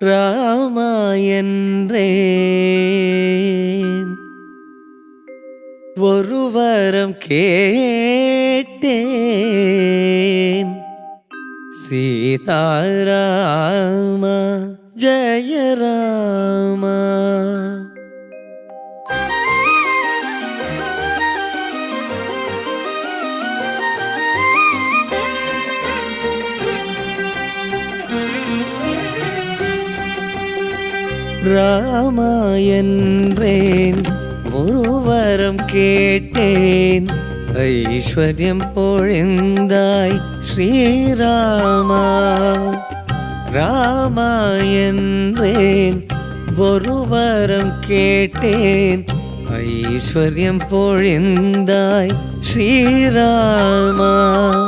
ராமாயன்றேன் ஒரு வரம் கேட்டேன். சீதாராமா ஜெயராமா ராமா என்றேன் ஒரு வரம் கேட்டேன். ஐஸ்வர்யம் பொழிந்தாய் ஸ்ரீராமா. ராமா என்றேன் ஒரு வரம் கேட்டேன். ஐஸ்வர்யம் பொழிந்தாய் ஸ்ரீராமா.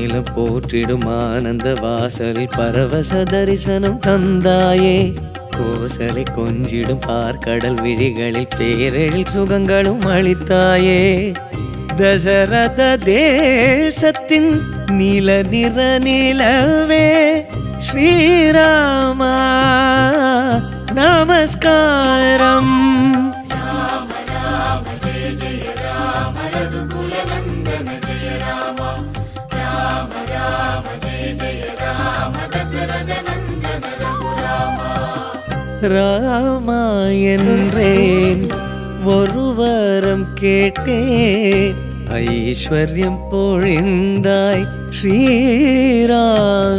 நானிலம் போற்றிடும் ஆனந்த வாசலில் பரவச தரிசனம் தந்தாயே. கோசலை கொஞ்சிடும் பார்க்கடல் விழிகளில் பேரெழில் சுகங்களும் அளித்தாயே. தசரத தேசத்தின் நில நிற நிலவே ஸ்ரீராமா நமஸ்காரம். ராமா என்றேன் ஒரு வரம் கேட்டேன். ஐஸ்வர்யம் பொழிந்தாய். ஸ்ரீராம்